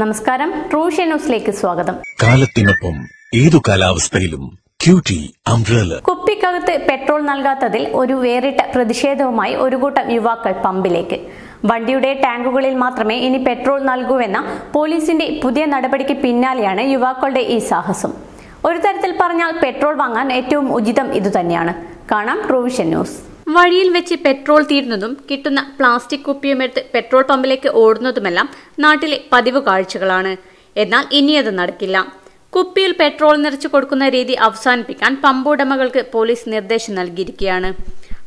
നമസ്കാരം. ട്രൂഷ്യ ന്യൂസിലേക്ക് സ്വാഗതം. കാലത്തിനൊപ്പം ഏതു കാലാവസ്ഥയിലും ക്യൂട്ടി അംബ്രല. കുപ്പിക്കകത്ത് പെട്രോൾ നൽകാത്തതിൽ ഒരു വേറിട്ട പ്രതിഷേധവുമായി ഒരു കൂട്ടം യുവാക്കൾ പമ്പിലേക്ക്. വണ്ടിയുടെ ടാങ്കുകളിൽ മാത്രമേ ഇനി പെട്രോൾ നൽകൂവെന്ന പോലീസിന്റെ പുതിയ നടപടിക്ക് പിന്നാലെയാണ് യുവാക്കളുടെ ഈ സാഹസം. ഒരു തരത്തിൽ പറഞ്ഞാൽ പെട്രോൾ വാങ്ങാൻ ഏറ്റവും ഉചിതം ഇതുതന്നെയാണ്. കാണാം ട്രൂവിഷൻ ന്യൂസ്. വഴിയിൽ വെച്ച് പെട്രോൾ തീരുന്നതും കിട്ടുന്ന പ്ലാസ്റ്റിക് കുപ്പിയുമെടുത്ത് പെട്രോൾ പമ്പിലേക്ക് ഓടുന്നതുമെല്ലാം നാട്ടിലെ പതിവ് കാഴ്ചകളാണ്. എന്നാൽ ഇനി അത് നടക്കില്ല. കുപ്പിയിൽ പെട്രോൾ നിറച്ചു കൊടുക്കുന്ന രീതി അവസാനിപ്പിക്കാൻ പമ്പുടമകൾക്ക് പോലീസ് നിർദ്ദേശം നൽകിയിരിക്കുകയാണ്.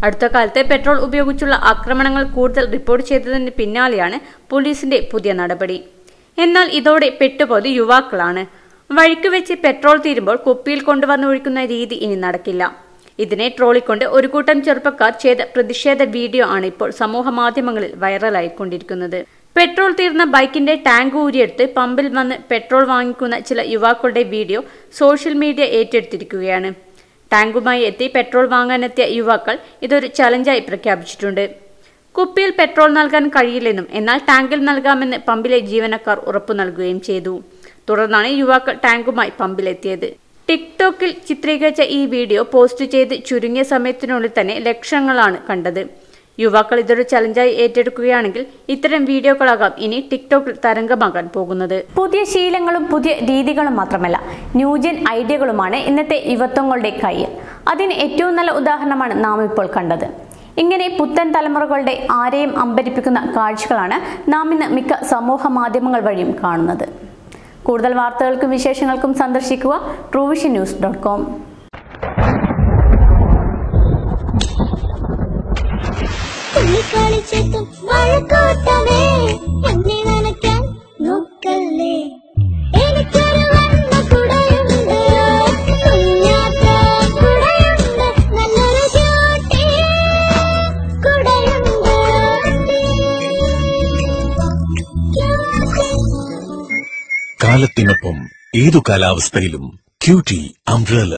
അടുത്ത കാലത്ത് പെട്രോൾ ഉപയോഗിച്ചുള്ള ആക്രമണങ്ങൾ കൂടുതൽ റിപ്പോർട്ട് ചെയ്തതിന് പിന്നാലെയാണ് പോലീസിന്റെ പുതിയ നടപടി. എന്നാൽ ഇതോടെ പെട്ടുപോയത് യുവാക്കളാണ്. വഴിക്ക് വെച്ച് പെട്രോൾ തീരുമ്പോൾ കുപ്പിയിൽ കൊണ്ടുവന്ന് ഒഴിക്കുന്ന രീതി ഇനി നടക്കില്ല. ഇതിനെ ട്രോളിക്കൊണ്ട് ഒരു കൂട്ടം ചെറുപ്പക്കാർ ചെയ്ത പ്രതിഷേധ വീഡിയോ ആണ് ഇപ്പോൾ സമൂഹ മാധ്യമങ്ങളിൽ വൈറലായിക്കൊണ്ടിരിക്കുന്നത്. പെട്രോൾ തീർന്ന ബൈക്കിന്റെ ടാങ്ക് ഊരിയെടുത്ത് പമ്പിൽ വന്ന് പെട്രോൾ വാങ്ങിക്കുന്ന ചില യുവാക്കളുടെ വീഡിയോ സോഷ്യൽ മീഡിയ ഏറ്റെടുത്തിരിക്കുകയാണ്. ടാങ്കുമായി എത്തി പെട്രോൾ വാങ്ങാനെത്തിയ യുവാക്കൾ ഇതൊരു ചലഞ്ചായി പ്രഖ്യാപിച്ചിട്ടുണ്ട്. കുപ്പിയിൽ പെട്രോൾ നൽകാൻ കഴിയില്ലെന്നും എന്നാൽ ടാങ്കിൽ നൽകാമെന്ന് പമ്പിലെ ജീവനക്കാർ ഉറപ്പു നൽകുകയും ചെയ്തു. തുടർന്നാണ് യുവാക്കൾ ടാങ്കുമായി പമ്പിലെത്തിയത്. ടിക്ടോക്കിൽ ചിത്രീകരിച്ച ഈ വീഡിയോ പോസ്റ്റ് ചെയ്ത് ചുരുങ്ങിയ സമയത്തിനുള്ളിൽ തന്നെ ലക്ഷങ്ങളാണ് കണ്ടത്. യുവാക്കൾ ഇതൊരു ചലഞ്ചായി ഏറ്റെടുക്കുകയാണെങ്കിൽ ഇത്തരം വീഡിയോകളാകാം ഇനി ടിക്ടോക്കിൽ തരംഗമാകാൻ പോകുന്നത്. പുതിയ ശീലങ്ങളും പുതിയ രീതികളും മാത്രമല്ല ന്യൂജൻ ഐഡിയകളുമാണ് ഇന്നത്തെ യുവത്വങ്ങളുടെ കയ്യിൽ. അതിന് ഏറ്റവും നല്ല ഉദാഹരണമാണ് നാം ഇപ്പോൾ കണ്ടത്. ഇങ്ങനെ പുത്തൻ തലമുറകളുടെ ആരെയും അമ്പരിപ്പിക്കുന്ന കാഴ്ചകളാണ് നാം ഇന്ന് മിക്ക സമൂഹ മാധ്യമങ്ങൾ വഴിയും കാണുന്നത്. കൂടുതൽ വാർത്തകൾക്കും വിശേഷങ്ങൾക്കും സന്ദർശിക്കുക ട്രൂവിഷൻ ന്യൂസ് ഡോട്ട് കോം. വഴക്കോട്ടമേ കാലത്തിനൊപ്പം ഏതു കാലാവസ്ഥയിലും ക്യൂട്ടി അംബ്രല